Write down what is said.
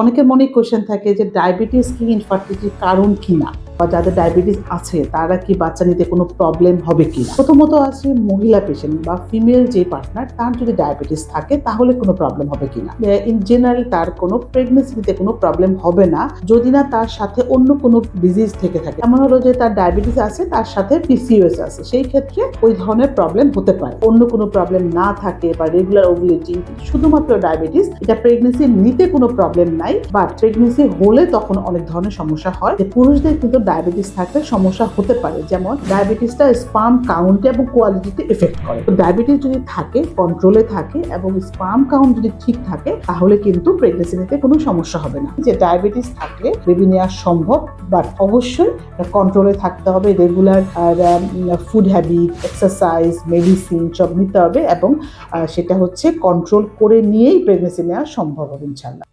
অনেকের মনে কোয়েশ্চেন থাকে যে ডায়াবেটিস কি ইনফার্টিলিটির কারণ কিনা? বা যাদের ডায়াবেটিস আছে, তারা কি বাচ্চা নিতে কোনো প্রবলেম হবে কি প্রথমত আছে মহিলা পেশেন্ট বা ফিমেল যে পার্টনার তার যদি ডায়াবেটিস থাকে, তাহলে কোনো প্রবলেম হবে কিনা ইন জেনারেল তার কোনো প্রেগনেন্সি নিতে কোনো প্রবলেম হবে না, যদি না তার সাথে অন্য কোনো ডিজিজ থেকে থাকে। এমন হলো যে তার ডায়াবেটিস আছে, তার সাথে পিসিওএস আছে, সেই ক্ষেত্রে ওই ধরনের প্রবলেম হতে পারে। অন্য কোনো প্রবলেম না থাকে বা রেগুলার ওভুলেটিং শুধুমাত্র ডায়াবেটিস এটা প্রেগনেন্সি নিতে কোনো প্রবলেম নাই বা প্রেগনেন্সি হলে তখন অনেক ধরনের সমস্যা হয়। পুরুষদের কিন্তু ডায়াবেটিস থাকলে সমস্যা হতে পারে। যেমন ডায়াবেটিসটা স্পাম কাউন্টে এবং কোয়ালিটিতে এফেক্ট করে। তো ডায়াবেটিস যদি থাকে কন্ট্রোলে থাকে এবং স্পাম কাউন্ট যদি ঠিক থাকে, তাহলে কিন্তু প্রেগনেন্সি নিতে কোনো সমস্যা হবে না। যে ডায়াবেটিস থাকলে বেবি নেওয়া সম্ভব বাট অবশ্যই কন্ট্রোলে থাকতে হবে। Regular food habit exercise medicine সব নিতে হবে এবং সেটা হচ্ছে কন্ট্রোল করে নিয়েই প্রেগনেন্সি নেওয়া সম্ভব হবে ইনশাল্লাহ